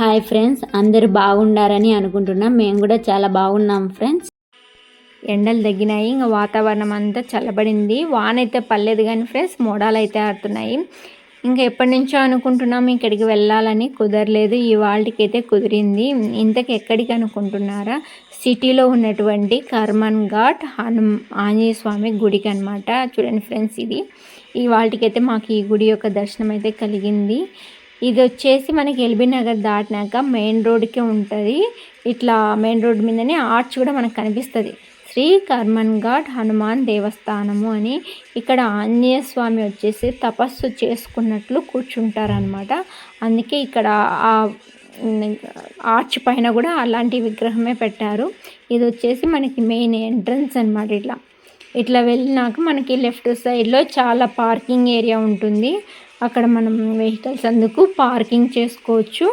Hi friends అందరూ బాగుండారని అనుకుంటున్నాం. మేము కూడా చాలా బాగున్నాం ఫ్రెండ్స్. ఎండలు తగ్గినాయి ఇంకా వాతావరణం అంతా చల్లబడింది. వాన అయితే పర్లేదు కానీ ఫ్రెండ్స్ మోడాలు అయితే ఆడుతున్నాయి. ఇంకా ఎప్పటి నుంచో అనుకుంటున్నాం ఇక్కడికి వెళ్ళాలని కుదరలేదు. ఈ వాళ్ళకైతే కుదిరింది. ఇంతకు ఎక్కడికి అనుకుంటున్నారా? సిటీలో ఉన్నటువంటి కర్మన్ ఘాట్ హను ఆంజనేయ స్వామి గుడికి అనమాట చూడండి ఫ్రెండ్స్ ఇది. ఈ వాళ్ళకైతే మాకు ఈ గుడి యొక్క దర్శనం అయితే కలిగింది. ఇది వచ్చేసి మనకి ఎల్బీ నగర్ దాటినాక మెయిన్ రోడ్కే ఉంటుంది. ఇట్లా మెయిన్ రోడ్ మీదనే ఆర్చ్ కూడా మనకు కనిపిస్తుంది. శ్రీ కర్మన్ ఘాట్ హనుమాన్ దేవస్థానము అని ఇక్కడ ఆంజనేయ స్వామి వచ్చేసి తపస్సు చేసుకున్నట్లు కూర్చుంటారనమాట అందుకే ఇక్కడ ఆ ఆర్చ్ పైన కూడా అలాంటి విగ్రహమే పెట్టారు. ఇది వచ్చేసి మనకి మెయిన్ ఎంట్రన్స్ అనమాట ఇట్లా. ఇట్లా వెళ్ళినాక మనకి లెఫ్ట్ సైడ్లో చాలా పార్కింగ్ ఏరియా ఉంటుంది. అక్కడ మనం వెహికల్స్ అందుకు పార్కింగ్ చేసుకోవచ్చు.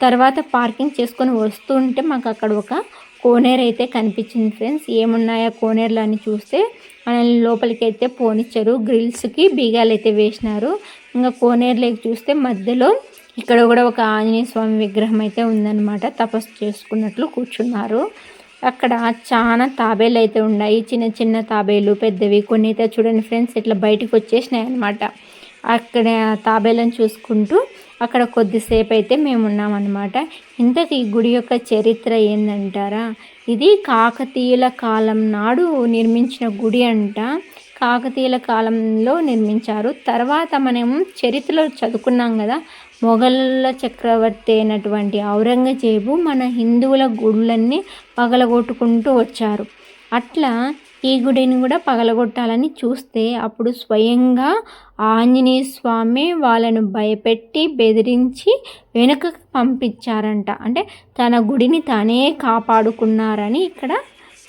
తర్వాత పార్కింగ్ చేసుకొని వస్తుంటే మాకు అక్కడ ఒక కోనేరు అయితే కనిపించింది ఫ్రెండ్స్. ఏమున్నాయా కోనేరులు అని చూస్తే మనల్ని లోపలికి అయితే పోనిచ్చారు. గ్రిల్స్కి బీగాలు అయితే వేసినారు. ఇంకా కోనేరులోకి చూస్తే మధ్యలో ఇక్కడ కూడా ఒక ఆంజనేయ స్వామి విగ్రహం అయితే ఉందన్నమాట. తపస్సు చేసుకున్నట్లు కూర్చున్నారు. అక్కడ చాలా తాబేలు అయితే ఉన్నాయి. చిన్న చిన్న తాబేలు పెద్దవి కొన్ని అయితే చూడండి ఫ్రెండ్స్ ఇట్లా బయటకు వచ్చేసినాయి అనమాట అక్కడ తాబేలను చూసుకుంటూ అక్కడ కొద్దిసేపు అయితే మేము ఉన్నామన్నమాట ఇంతకు ఈ గుడి యొక్క చరిత్ర ఏందంటారా? ఇది కాకతీయుల కాలం నాడు నిర్మించిన గుడి అంట. కాకతీయుల కాలంలో నిర్మించారు. తర్వాత మనం చరిత్రలో చదువుకున్నాం కదా మొఘళ్ళ చక్రవర్తి అయినటువంటి ఔరంగజేబు మన హిందువుల గుళ్ళన్నీ పగలగొట్టుకుంటూ వచ్చారు. అట్లా ఈ గుడిని కూడా పగలగొట్టాలని చూస్తే అప్పుడు స్వయంగా ఆంజనేయ స్వామి వాళ్ళను భయపెట్టి బెదిరించి వెనుకకు పంపించారంట. అంటే తన గుడిని తానే కాపాడుకున్నారని ఇక్కడ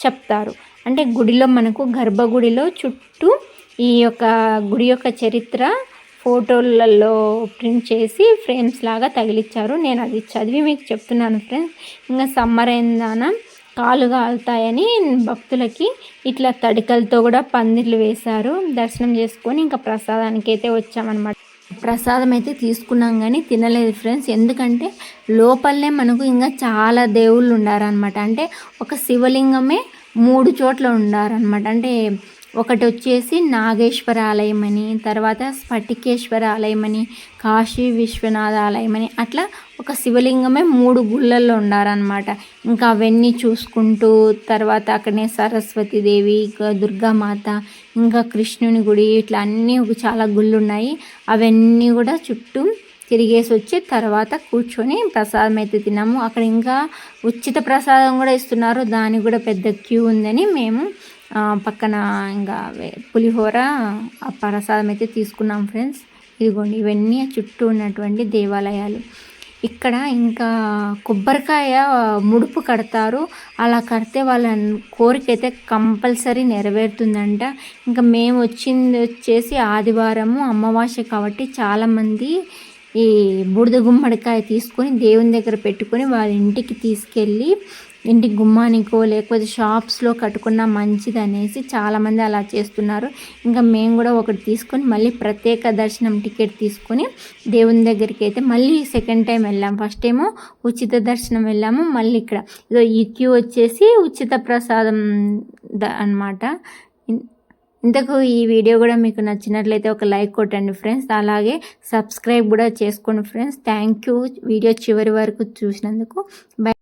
చెప్తారు. అంటే గుడిలో మనకు గర్భగుడిలో చుట్టూ ఈ యొక్క గుడి యొక్క చరిత్ర ఫోటోలలో ప్రింట్ చేసి ఫ్రేమ్స్ లాగా తగిలిచ్చారు. నేను అది చదివి మీకు చెప్తున్నాను ఫ్రెండ్స్. ఇంకా సమ్మర్ అయిందానా కాలు కాలుతాయని భక్తులకి ఇట్లా తడికలతో కూడా పందిర్లు వేశారు. దర్శనం చేసుకొని ఇంకా ప్రసాదానికి అయితే వచ్చామన్నమాట. ప్రసాదం అయితే తీసుకున్నాం కానీ తినలేదు ఫ్రెండ్స్. ఎందుకంటే లోపలనే మనకు ఇంకా చాలా దేవుళ్ళు ఉండారనమాట అంటే ఒక శివలింగమే మూడు చోట్ల ఉండారనమాట అంటే ఒకటి వచ్చేసి నాగేశ్వర ఆలయం అని తర్వాత స్ఫటికేశ్వర ఆలయం అని కాశీ విశ్వనాథ ఆలయం అని అట్లా ఒక శివలింగమే మూడు గుళ్ళల్లో ఉండారనమాట ఇంకా అవన్నీ చూసుకుంటూ తర్వాత అక్కడనే సరస్వతీదేవి దుర్గామాత ఇంకా కృష్ణుని గుడి ఇట్లా అన్నీ చాలా గుళ్ళు ఉన్నాయి అవన్నీ కూడా చుట్టూ తిరిగేసి వచ్చి తర్వాత కూర్చొని ప్రసాదం అయితే తిన్నాము. అక్కడ ఇంకా ఉచిత ప్రసాదం కూడా ఇస్తున్నారు. దానికి కూడా పెద్ద క్యూ ఉందని మేము పక్కన ఇంకా పులిహోర ఆ ప్రసాదం అయితే తీసుకున్నాం ఫ్రెండ్స్. ఇదిగోండి ఇవన్నీ చుట్టూ ఉన్నటువంటి దేవాలయాలు. ఇక్కడ ఇంకా కొబ్బరికాయ ముడుపు కడతారు. అలా కడితే వాళ్ళ కోరిక అయితే కంపల్సరీ నెరవేరుతుందంట. ఇంకా మేము వచ్చింది వచ్చేసి ఆదివారము అమావాస్య కాబట్టి చాలామంది ఈ బూడిద గుమ్మడికాయ తీసుకొని దేవుని దగ్గర పెట్టుకొని వాళ్ళ ఇంటికి తీసుకెళ్ళి ఇంటి గుమ్మానికో లేకపోతే షాప్స్లో కట్టుకున్న మంచిది అనేసి చాలామంది అలా చేస్తున్నారు. ఇంకా మేము కూడా ఒకటి తీసుకొని మళ్ళీ ప్రత్యేక దర్శనం టికెట్ తీసుకొని దేవుని దగ్గరికి అయితే మళ్ళీ సెకండ్ టైం వెళ్ళాము ఫస్ట్ ఏమో ఉచిత దర్శనం వెళ్ళాము. మళ్ళీ ఇక్కడ ఇదో ఈ క్యూ వచ్చేసి ఉచిత ప్రసాదం అనమాట ఇంతకు ఈ వీడియో కూడా మీకు నచ్చినట్లయితే ఒక లైక్ కొట్టండి ఫ్రెండ్స్. అలాగే సబ్స్క్రైబ్ కూడా చేసుకోండి ఫ్రెండ్స్. థ్యాంక్ యూ వీడియో చివరి వరకు చూసినందుకు. బై